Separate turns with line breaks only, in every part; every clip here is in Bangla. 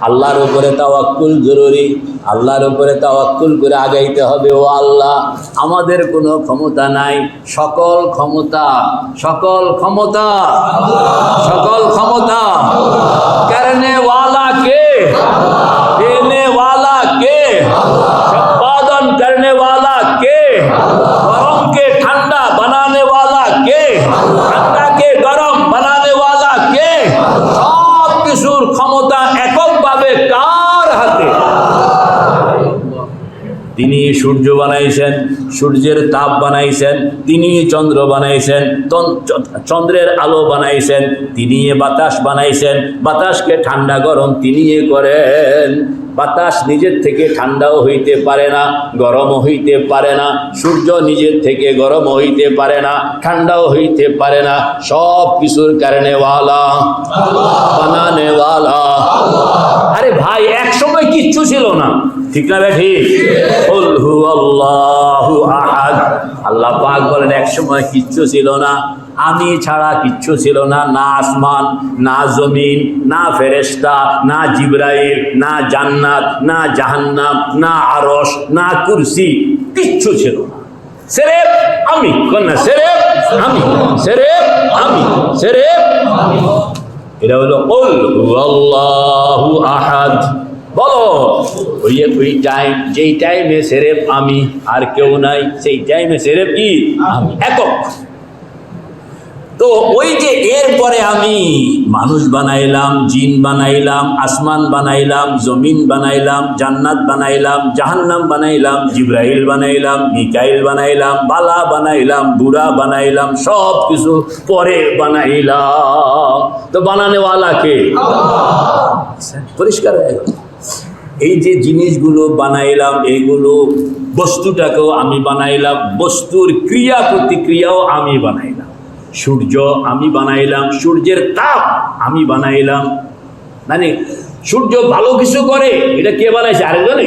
আল্লাহর উপরে তাওয়াক্কুল জরুরি, আল্লাহর উপরে তাওয়াক্কুল করে আগাইতে হবে। ও আল্লাহ, আমাদের কোনো ক্ষমতা নাই। সকল ক্ষমতা সকল ক্ষমতা সকল ক্ষমতা। কারণে ওয়ালা কে? দেনে কে? সম্পাদন করনে কে? গরম কে ঠান্ডা বানানে ওয়ালা কে? ঠান্ডা কে গরম বানানে ওয়ালা কে? কিছুর ক্ষমতা এককভাবে কার হাতে? তিনি সূর্য বানাইছেন, সূর্যের তাপ বানাইছেন, তিনি চন্দ্র বানাইছেন চন্দ্রের আলো বানাইছেন, তিনি বাতাস বানাইছেন, বাতাসকে ঠান্ডা গরম তিনি করেন। বাতাস নিজের থেকে ঠান্ডাও হইতে পারে না, গরমও হইতে পারে না, সূর্য নিজের থেকে গরম হইতে পারে না, ঠান্ডাও হইতে পারে না, সব কিছুর কারণে আরে ভাই এক সময় কিচ্ছু ছিল না। ঠিক না বে ঠিক? কুল হুয়াল্লাহু আহাদ। আল্লাহ পাক বলেন এক সময় কিচ্ছু ছিল না। আমি ছাড়া কিচ্ছু ছিল না না আসমান, না জমিন, না ফেরেশতা, না জিব্রাইল, না জান্নাত, না জাহান্নাম, না আরস না কুরসি, কিচ্ছু ছিল না। সেরেফ আমি, কন্যা, সেরেফ আমি সেরেফ আমি, সেরেফ এটা হলো কুল, হুয়াল্লাহু আহাদ। বলো, ওই ওই টাইম, যেই টাইমে সেরেফ আমি আর কেউ নাই, সেই টাইমে সেরেফ কি? আমি, একক। তো ওই যে এরপরে আমি মানুষ বানাইলাম, জিন বানাইলাম, আসমান বানাইলাম, জমিন বানাইলাম, জান্নাত বানাইলাম, জাহান্নাম বানাইলাম, জিব্রাইল বানাইলাম, মিকাইল বানাইলাম, বালা বানাইলাম, বুড়া বানাইলাম, সব কিছু পরে বানাইলাম। তো বানানেওয়ালাকে পরিষ্কার হয়ে গেল। এই যে জিনিসগুলো বানাইলাম এইগুলো বস্তুটাকেও আমি বানাইলাম, বস্তুর ক্রিয়া প্রতিক্রিয়াও আমি বানাইলাম। সূর্য আমি বানাইলাম, সূর্যের তাপ আমি বানাইলাম। মানে সূর্য ভালো কিছু করে, এটা কে বানাইছে? আরেকজনে?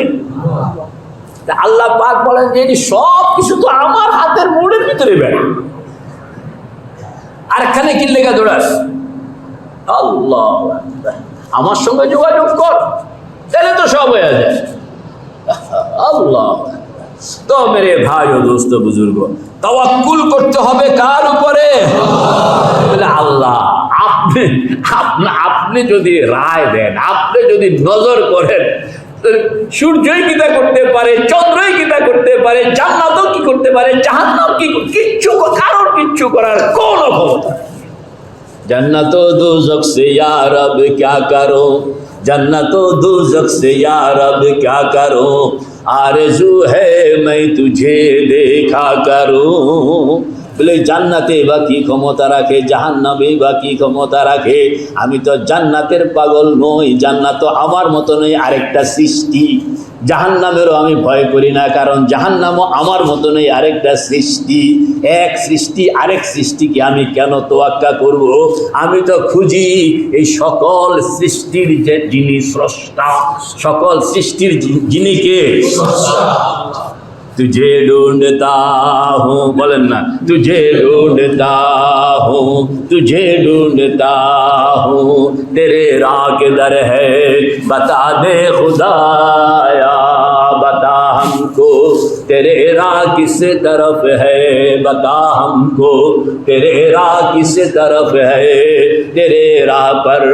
আল্লাহ পাক বলেন যে সব কিছু তো আমার হাতের মোড়ের ভিতরে বেড়ে। আর কি লেখা দৌড়াস আল্লাহ আমার সঙ্গে যোগাযোগ কর, তাহলে তো সব হয়ে যায় আল্লাহ তো মেরে ভাই ও দোস্ত বুজুর্গ, তাওয়াক্কুল করতে হবে কার উপরে? আল্লাহ, আপনি আপনি যদি রায় দেন, আপনি যদি নজর করেন সূর্যই কিতা করতে পারে, চন্দ্রই কিতা করতে পারে, জান্নাতও কি করতে পারে, জাহান্নাম কি কিচ্ছু কারোর কিচ্ছু করার কোন ক্ষমতা জান্নাত দোজক সে ইয়ার রব, ক্যা করো? जन्नत दोजख से या रब क्या करो आरजू है मैं तुझे देखा करूं বলে জান্নাতে বা কি ক্ষমতা রাখে জাহান্নামে বা কি ক্ষমতা রাখে আমি তো জান্নাতের পাগল নই জান্নাত তো আমার মতো নই আরেকটা সৃষ্টি জাহান্নামেরও আমি ভয় করি না, কারণ জাহান্নামও আমার মতনই নেই আরেকটা সৃষ্টি। এক সৃষ্টি, আরেক সৃষ্টিকে আমি কেন তোয়াক্কা করব? আমি তো খুঁজি এই সকল সৃষ্টির যে যিনি স্রষ্টা, সকল সৃষ্টির যিনি কে? تجھے ڈھونڈتا ہوں۔ بولنا تجھے ڈھونڈتا ہوں، تجھے ڈھونڈتا ہوں۔ تیرے راہ کے در ہے، بتا دے خدا، یا بتا ہم کو۔ تیرے راہ کس طرف ہے، بتا ہم کو۔ تیرے راہ کس طرف ہے، تیرے راہ پر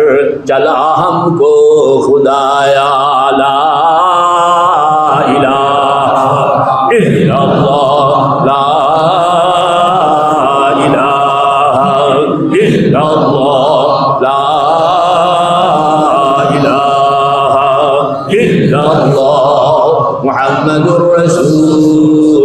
چلا ہم کو۔ خدا یا illallah la ilaha illallah la ilaha illallah muhammadur rasul